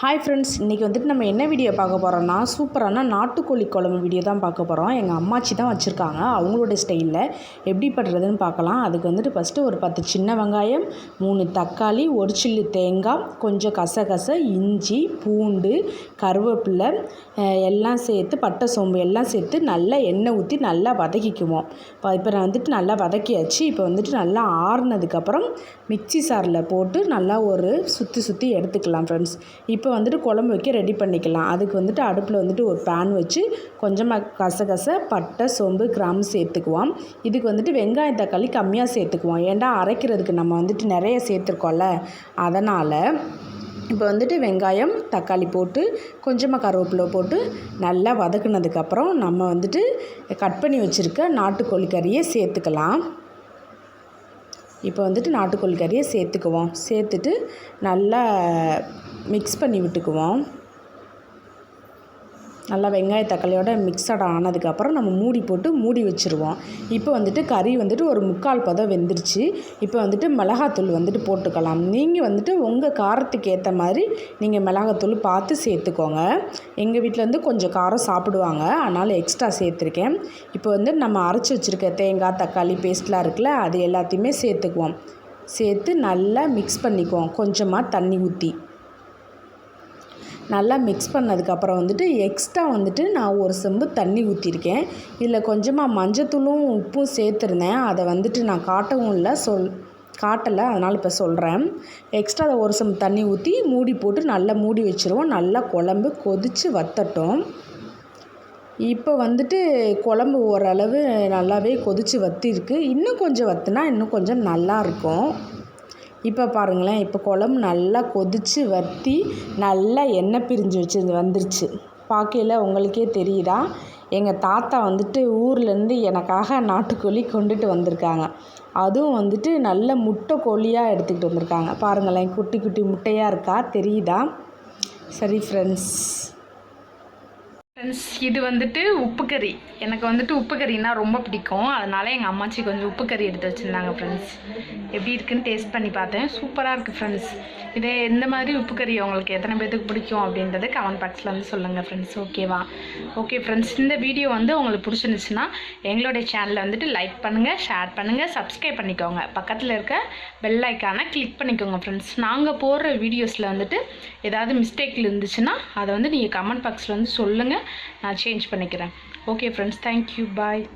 Hi friends இன்றைக்கி வந்துட்டு நம்ம என்ன வீடியோ பார்க்க போகிறோம்னா சூப்பரான நாட்டுக்கோழி குழம்பு வீடியோ தான் பார்க்க போகிறோம் எங்கள் அம்மாச்சி தான் வச்சுருக்காங்க. அவங்களோட ஸ்டைலில் எப்படி பண்ணுறதுன்னு பார்க்கலாம். அதுக்கு வந்துட்டு ஃபஸ்ட்டு ஒரு பத்து சின்ன வெங்காயம் மூணு தக்காளி ஒரு சில்லு தேங்காய் கொஞ்சம் கசகச இஞ்சி பூண்டு கருவேப்பிலை எல்லாம் சேர்த்து பட்டை சோம்பு எல்லாம் சேர்த்து நல்லா எண்ணெய் ஊற்றி நல்லா வதக்கிக்குவோம். இப்போ நான் வந்துட்டு நல்லா வதக்கியாச்சு. இப்போ வந்துட்டு நல்லா ஆறுனதுக்கப்புறம் மிக்சி சாரில் போட்டு நல்லா ஒரு சுற்றி சுற்றி எடுத்துக்கலாம் ஃப்ரெண்ட்ஸ் இப்போ இப்போ வந்துட்டு குழம்பு வைக்க ரெடி பண்ணிக்கலாம். அதுக்கு வந்துட்டு அடுப்பில் வந்துட்டு ஒரு பேன் வச்சு கொஞ்சமாக கசகச பட்டை சோம்பு கிராம்பு சேர்த்துக்குவோம். இதுக்கு வந்துட்டு வெங்காயம் தக்காளி கம்மியாக சேர்த்துக்குவோம். ஏன்டா அரைக்கிறதுக்கு நம்ம வந்துட்டு நிறைய சேர்த்துருக்கோம்ல. அதனால் இப்போ வந்துட்டு வெங்காயம் தக்காளி போட்டு கொஞ்சமாக கருவேப்பிலை போட்டு நல்லா வதக்குனதுக்கப்புறம் நம்ம வந்துட்டு கட் பண்ணி வச்சுருக்க நாட்டுக்கோழி கறியை சேர்த்துக்கலாம். இப்போ வந்துட்டு நாட்டுக்கோழி கறியை சேர்த்துக்குவோம். சேர்த்துட்டு நல்லா மிக்ஸ் பண்ணி விட்டுக்குவோம். நல்லா வெங்காய தக்காளியோட மிக்சட் ஆனதுக்கப்புறம் நம்ம மூடி போட்டு மூடி வச்சுருவோம். இப்போ வந்துட்டு கறி வந்துட்டு ஒரு முக்கால் பதம் வெந்துருச்சு. இப்போ வந்துட்டு மிளகாத்தூள் வந்துட்டு போட்டுக்கலாம். நீங்கள் வந்துட்டு உங்கள் காரத்துக்கு ஏற்ற மாதிரி நீங்கள் மிளகாத்தூள் பார்த்து சேர்த்துக்கோங்க. எங்கள் வீட்டில் வந்து கொஞ்சம் காரம் சாப்பிடுவாங்க. அதனால் எக்ஸ்ட்ரா சேர்த்துருக்கேன். இப்போ வந்து நம்ம அரைச்சி வச்சுருக்க தேங்காய் தக்காளி பேஸ்ட்லாம் இருக்குல்ல அது எல்லாத்தையுமே சேர்த்துக்குவோம். சேர்த்து நல்லா மிக்ஸ் பண்ணிக்குவோம். கொஞ்சமாக தண்ணி ஊற்றி நல்லா மிக்ஸ் பண்ணதுக்கப்புறம் வந்துட்டு எக்ஸ்ட்ரா வந்துட்டு நான் ஒரு செம்பு தண்ணி ஊற்றிருக்கேன் இதில் கொஞ்சமாக மஞ்சத்தூளும் உப்பும் சேர்த்துருந்தேன். அதை வந்துட்டு நான் காட்டவும் இல்லை சொல் காட்டலை அதனால் இப்போ சொல்கிறேன் எக்ஸ்ட்ரா அதை ஒரு செம்பு தண்ணி ஊற்றி மூடி போட்டு நல்லா மூடி வச்சுருவோம். நல்லா குழம்பு கொதித்து வத்தட்டும். இப்போ வந்துட்டு குழம்பு ஓரளவு நல்லாவே கொதித்து வத்திருக்கு. இன்னும் கொஞ்சம் வற்றுனா இன்னும் கொஞ்சம் நல்லாயிருக்கும் இப்போ பாருங்களேன் இப்போ குழம்பு நல்லா கொதித்து வற்றி நல்லா எண்ணெய் பிரிஞ்சு வச்சு வந்துருச்சு. பார்க்கையில் உங்களுக்கே தெரியுதா? எங்கள் தாத்தா வந்துட்டு ஊர்லேருந்து எனக்காக நாட்டுக்கோழி கொண்டுட்டு வந்திருக்காங்க. அதுவும் வந்துட்டு நல்ல முட்டை கோழியாக எடுத்துக்கிட்டு வந்திருக்காங்க. பாருங்களேன் குட்டி குட்டி முட்டையாக இருக்கா? தெரியுதா? சரி ஃப்ரெண்ட்ஸ் ஃப்ரெண்ட்ஸ் இது வந்துட்டு உப்பு கறி. எனக்கு வந்துட்டு உப்பு கறின்னா ரொம்ப பிடிக்கும். அதனால் எங்கள் அம்மாச்சி கொஞ்சம் உப்பு கறி எடுத்து வச்சுருந்தாங்க ஃப்ரெண்ட்ஸ் எப்படி இருக்குன்னு டேஸ்ட் பண்ணி பார்த்தேன். சூப்பராக இருக்குது ஃப்ரெண்ட்ஸ் இதே எந்த மாதிரி உப்பு கறி உங்களுக்கு எத்தனை பேர்த்துக்கு பிடிக்கும் அப்படின்றது கமெண்ட் பாக்ஸில் வந்து சொல்லுங்கள் ஃப்ரெண்ட்ஸ் ஓகேவா ஓகே ஃப்ரெண்ட்ஸ் இந்த வீடியோ வந்து உங்களுக்கு பிடிச்சிருந்துச்சுன்னா எங்களுடைய சேனலை வந்துட்டு லைக் பண்ணுங்கள் ஷேர் பண்ணுங்கள் சப்ஸ்கிரைப் பண்ணிக்கோங்க. பக்கத்தில் இருக்க பெல் ஐக்கானை கிளிக் பண்ணிக்கோங்க ஃப்ரெண்ட்ஸ் நாங்கள் போடுற வீடியோஸில் வந்துட்டு ஏதாவது மிஸ்டேக் இருந்துச்சுன்னா அதை வந்து நீங்கள் கமெண்ட் பாக்ஸில் வந்து சொல்லுங்கள் நான் சேஞ்ச் பண்ணிக்கிறேன். Okay friends thank you bye